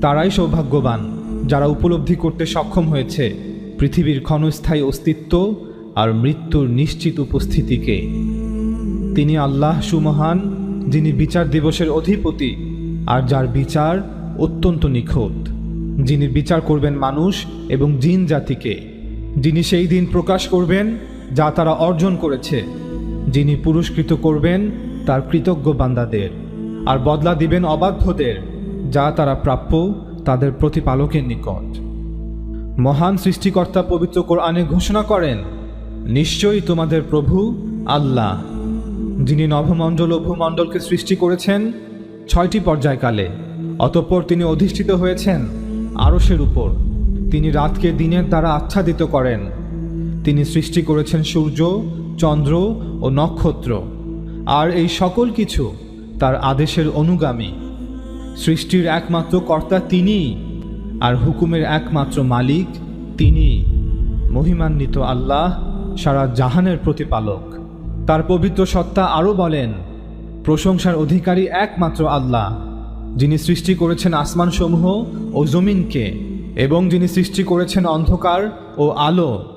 তারাই সৌভাগ্যবান, যারা উপলব্ধি করতে সক্ষম হয়েছে পৃথিবীর ক্ষণস্থায়ী অস্তিত্ব আর মৃত্যুর নিশ্চিত উপস্থিতিকে। তিনি আল্লাহ সুমহান, যিনি বিচার দিবসের অধিপতি, আর যার বিচার অত্যন্ত নিখুঁত। যিনি বিচার করবেন মানুষ এবং জিন জাতিকে। যিনি সেই দিন প্রকাশ করবেন যা তারা অর্জন করেছে। যিনি পুরস্কৃত করবেন তার কৃতজ্ঞ বান্দাদের, আর বদলা দিবেন অবাধ্যদের। যা তারা প্রাপ্য তাদের প্রতিপালকের নিকট। মহান সৃষ্টিকর্তা পবিত্র কোরআনে ঘোষণা করেন, নিশ্চয়ই তোমাদের প্রভু আল্লাহ, যিনি নভমণ্ডল ও ভূমণ্ডলকে সৃষ্টি করেছেন ছয়টি পর্যায়কালে, অতঃপর তিনি অধিষ্ঠিত হয়েছেন আরশের উপর। তিনি রাতকে দিনের দ্বারা আচ্ছাদিত করেন। তিনি সৃষ্টি করেছেন সূর্য, চন্দ্র ও নক্ষত্র। আর এই সকল কিছু তার আদেশের অনুগামী। সৃষ্টির একমাত্র কর্তা তিনি, আর হুকুমের একমাত্র মালিক তিনি। মহিমান্বিত আল্লাহ সারা জাহানের প্রতিপালক। তার পবিত্র সত্তা আরও বলেন, প্রশংসার অধিকারী একমাত্র আল্লাহ, যিনি সৃষ্টি করেছেন আসমানসমূহ ও জমিনকে, এবং যিনি সৃষ্টি করেছেন অন্ধকার ও আলো।